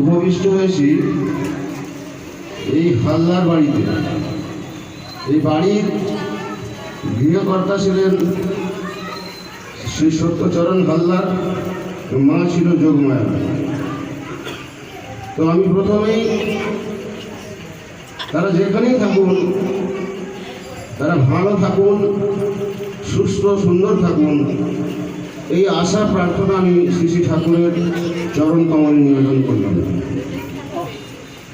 উপবিষ্ট হয়েছি এই হালদার বাড়িতে। এই বাড়ির গৃহকর্তা ছিলেন শ্রী সত্যচরণ হালদার মা ছিল যোগমায়া। তো আমি প্রথমেই তারা যেখানেই থাকুন, তারা ভালো থাকুন, সুস্থ সুন্দর থাকুন এই আশা প্রার্থনা আমি শ্রী শ্রী ঠাকুরের চরণ কমলে নিবেদন করলাম।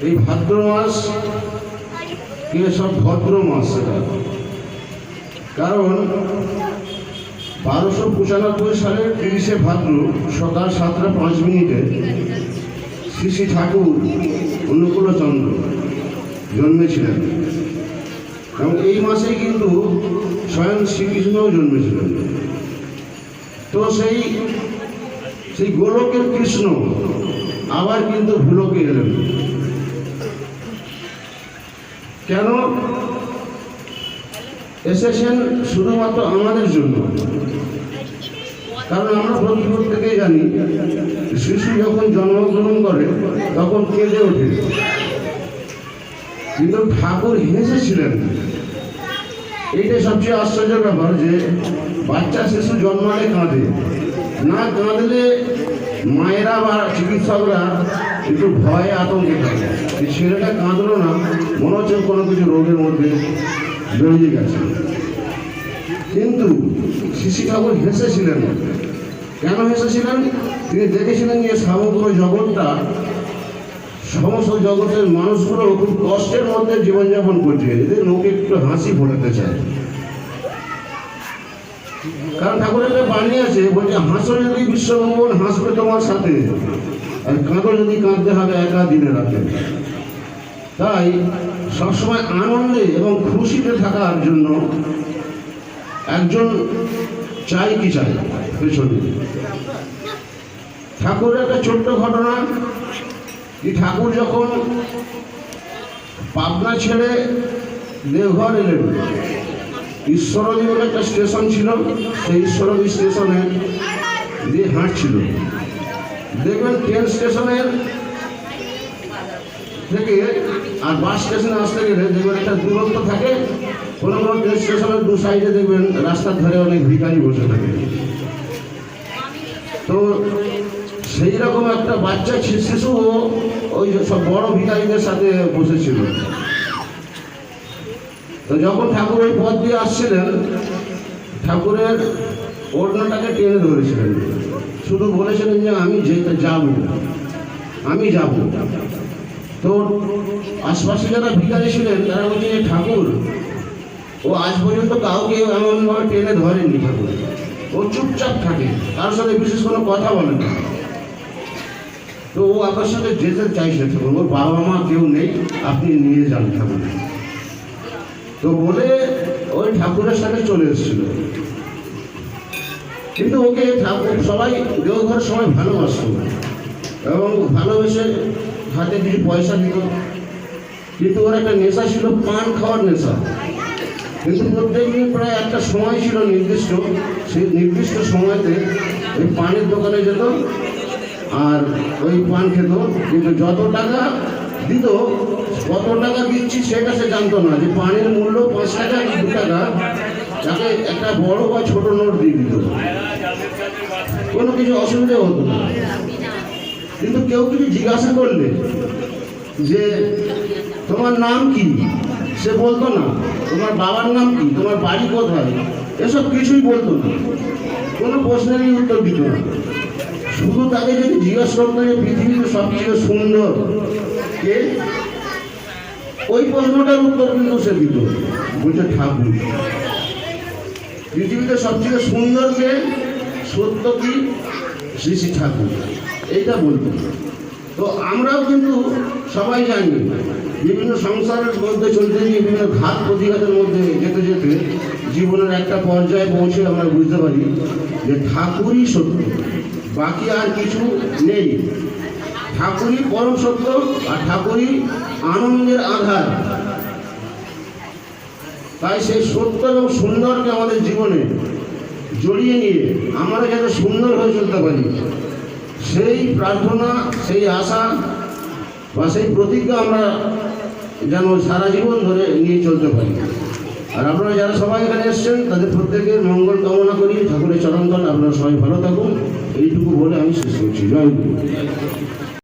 এই ভাদ্র মাস সব ভদ্র মাস সেটা কারণ বারোশো পঁচানব্বই সালের তিরিশে ভাদ্র সকাল সাতটা পাঁচ মিনিটে শ্রী শ্রী ঠাকুর অনুকূলচন্দ্র জন্মেছিলেন। এবং এই মাসেই কিন্তু স্বয়ং শ্রীকৃষ্ণও জন্মেছিলেন। তো সেই সেই গোলকের কৃষ্ণ, আবার কিন্তু ভুলোকে এলেন। কেন? এসেছেন শুধুমাত্র আমাদের জন্য। কারণ আমরা প্রতি প্রত্যেকেই জানি, শিশু যখন জন্মগ্রহণ করে, তখন কেঁদে ওঠে। কিন্তু ঠাকুর হেসেছিলেন। এইটাই সবচেয়ে আশ্চর্যের ব্যাপার যে বাচ্চা শিশু জন্মালে কাঁদে। না কাঁদলে মায়েরা বা চিকিৎসকরা একটু ভয়ে আতঙ্কে থাকে। ছেলেটা কাঁদলো না, মনে হচ্ছে কোনো কিছু রোগের মধ্যে জড়িয়ে গেছে। কিন্তু শিশু ঠাকুর হেসেছিলেন। কেন হেসেছিলেন? তিনি দেখেছিলেন যে সমগ্র জগৎটা সমস্ত জগতের মানুষগুলো খুব কষ্টের মধ্যে জীবনযাপন করছে এদের লোকে একটু হাসি ফোটাতে চায়। কারণ ঠাকুরের একটা বাণী আছে, বলছে, হাসো যদি বিশ্বভ্রমণ হাসবে তোমার সাথে। আর কাঁদো যদি কাঁদতে হবে, একা দিনে রাতে। তাই সবসময় আনন্দে এবং খুশিতে থাকার জন্য একজন চাই কি চাই? পেছনে। ঠাকুরের একটা ছোট্ট ঘটনা ঠাকুর যখন পাবনা ছেড়ে দেওঘর এলেন ঈশ্বরদী বলে একটা স্টেশন ছিল, সেই ঈশ্বরদী স্টেশনে দিয়ে হাঁটছিল। দেখবেন ট্রেন স্টেশনের থেকে আর বাস স্টেশনে আসতে গেলে দেখবেন একটা দূরত্ব থাকে, কোনো কোনো ট্রেন স্টেশনের দু সাইডে দেখবেন রাস্তার ধারে অনেক ভিখারি বসে থাকে। তো সেই রকম একটা বাচ্চা শিশু ওই সব বড় ভিখারিদের সাথে বসেছিল। তো যখন ঠাকুর ওই পথ দিয়ে আসছিলেন, ঠাকুরের ওড়নাটাকে টেনে ধরেছিলেন। শুধু বলেছিলেন যে, আমি যেতে যাব আমি যাব তো আশপাশে যারা ভিখারি ছিলেন, তারা বলছে যে ঠাকুর, ও আজ পর্যন্ত কাউকে এমনভাবে টেনে ধরেনি ঠাকুর। ও চুপচাপ থাকে। কারোর সাথে বিশেষ কোনো কথা বলে না। তো ও আপনার সাথে যেতে চাইছে ঠাকুর ওর বাবা মা কেউ নেই, আপনি নিয়ে যান ঠাকুর। তো বলে ওই ঠাকুরের সাথে চলে এসেছিল। কিন্তু ওকে ঠাকুর সবাই, দেওঘর সবাই ভালোবাসত। এবং ভালোবেসে হাতে কিছু পয়সা দিত। কিন্তু ওর একটা নেশা ছিল, পান খাওয়ার নেশা। কিন্তু প্রত্যেকদিন প্রায় একটা সময় ছিল নির্দিষ্ট। সেই নির্দিষ্ট সময়তে ওই পানের দোকানে যেত আর ওই পান খেত, কিন্তু যত টাকা দিত, কত টাকা দিচ্ছি সেটা সে জানতো না। যে পানের মূল্য পাঁচ টাকা দু টাকা, তাকে একটা বড় বা ছোট নোট দিয়ে দিত। কোনো কিছু অসুবিধা হতো না। কিন্তু কেউ কিছু জিজ্ঞাসা করলে যে, তোমার নাম কি? সে বলতো না, তোমার বাবার নাম কি? তোমার বাড়ি কোথায়? এসব কিছুই বলতো না। কোনো প্রশ্নেরই উত্তর দিত না। শুধু তাকে যদি জিজ্ঞাসা করতো যে পৃথিবীতে সবচেয়ে সুন্দর, কে? ওই প্রশ্নটার উত্তর কিন্তু সে দিত বলছে, ঠাকুর। পৃথিবীতে সবচেয়ে সুন্দর কে? সত্য কি? শ্রী শ্রী ঠাকুর। এইটা বলতো তো আমরাও কিন্তু সবাই জানি, বিভিন্ন সংসারের মধ্যে চলতে গিয়ে বিভিন্ন ঘাত প্রতিঘাতের মধ্যে যেতে যেতে জীবনের একটা পর্যায়ে পৌঁছে আমরা বুঝতে পারি যে ঠাকুরই সত্য। বাকি আর কিছু নেই। ঠাকুরই পরম সত্য আর ঠাকুরই আনন্দের আধার। তাই সেই সত্য এবং সুন্দরকে আমাদের জীবনে জড়িয়ে নিয়ে আমরা যাতে সুন্দর হয়ে চলতে পারি, সেই প্রার্থনা, সেই আশা বা সেই প্রতিজ্ঞা আমরা যেন সারা জীবন ধরে নিয়ে চলতে পারি। আর আপনারা যারা সবাই এখানে এসছেন, তাদের প্রত্যেকের মঙ্গল কামনা করি। ঠাকুরের চরণ আপনারা সবাই ভালো থাকুন। এইটুকু বলে আমি শেষ করছি। জয় গুরু